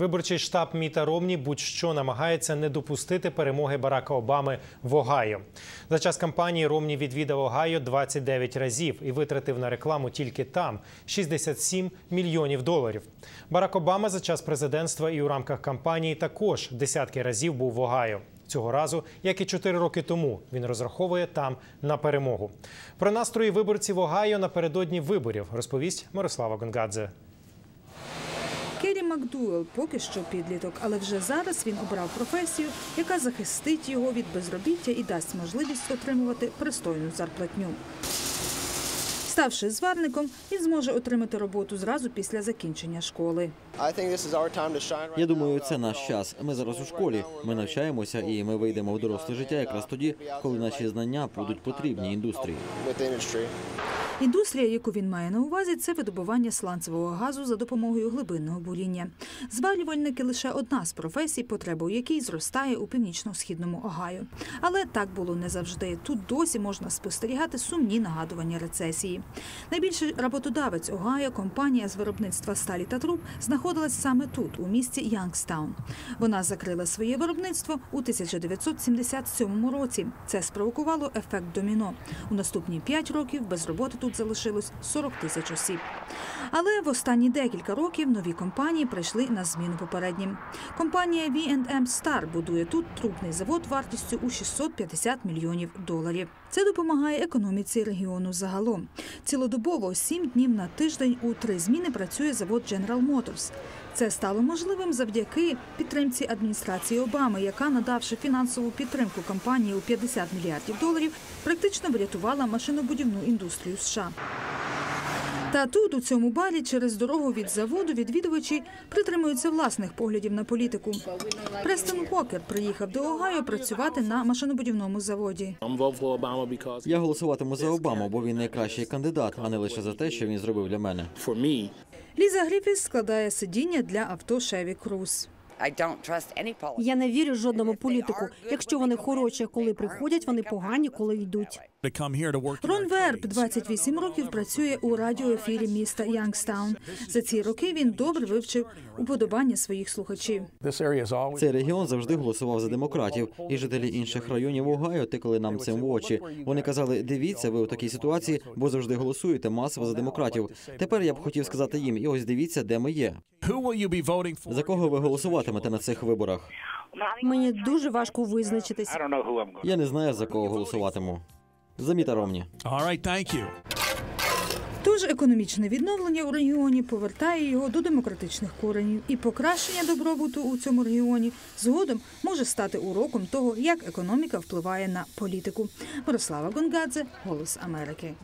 Виборчий штаб Міта Ромні будь-що намагається не допустити перемоги Барака Обами в Огайо. За час кампанії Ромні відвідав Огайо 29 разів і витратив на рекламу тільки там 67 мільйонів доларів. Барак Обама за час президентства і у рамках кампанії також десятки разів був в Огайо. Цього разу, як і чотири роки тому, він розраховує там на перемогу. Про настрої виборців Огайо напередодні виборів розповість Мирослава Гонгадзе. Керрі Макдуел поки що підліток, але вже зараз він обрав професію, яка захистить його від безробіття і дасть можливість отримувати пристойну зарплатню. Ставши зварником, він зможе отримати роботу зразу після закінчення школи. Я думаю, це наш час. Ми зараз у школі. Ми навчаємося і ми вийдемо в доросле життя якраз тоді, коли наші знання будуть потрібні індустрії. Індустрія, яку він має на увазі, це видобування сланцевого газу за допомогою глибинного буріння. Звалювальники лише одна з професій, потреба у якій зростає у північно-східному Огайо. Але так було не завжди. Тут досі можна спостерігати сумні нагадування рецесії. Найбільший работодавець Огайо, компанія з виробництва сталі та труб, знаходилась саме тут, у місті Янгстаун. Вона закрила своє виробництво у 1977 році. Це спровокувало ефект доміно. У наступні п'ять років без роботи тут залишилось 40 тисяч осіб. Але в останні декілька років нові компанії прийшли на зміну попереднім. Компанія V&M Star будує тут трубний завод вартістю у 650 мільйонів доларів. Це допомагає економіці регіону загалом. Цілодобово сім днів на тиждень у три зміни працює завод General Motors. Це стало можливим завдяки підтримці адміністрації Обами, яка, надавши фінансову підтримку компанії у 50 мільярдів доларів, практично врятувала машинобудівну індустрію США. Та тут, у цьому барі, через дорогу від заводу, відвідувачі притримуються власних поглядів на політику. Престон Кокер приїхав до Огайо працювати на машинобудівному заводі. Я голосуватиму за Обаму, бо він найкращий кандидат, а не лише за те, що він зробив для мене. Ліза Гріфіс складає сидіння для авто Шеві Круз. Я не вірю жодному політику. Якщо вони хороші, коли приходять, вони погані, коли йдуть. Рон Верб 28 років працює у радіоефірі міста Янгстаун. За ці роки він добре вивчив уподобання своїх слухачів. Цей регіон завжди голосував за демократів, і жителі інших районів Огайо тикали нам цим в очі. Вони казали: дивіться, ви у такій ситуації, бо завжди голосуєте масово за демократів. Тепер я б хотів сказати їм, і ось дивіться, де ми є. Who will you be voting for? За кого ви голосуватимете на цих виборах? Мені дуже важко визначитись. Я не знаю за кого голосуватиму. За Міта Ромні. All right, thank you. Тож економічне відновлення у регіоні повертає його до демократичних коренів, і покращення добробуту у цьому регіоні згодом може стати уроком того, як економіка впливає на політику. Мирослава Гонгадзе, Голос Америки.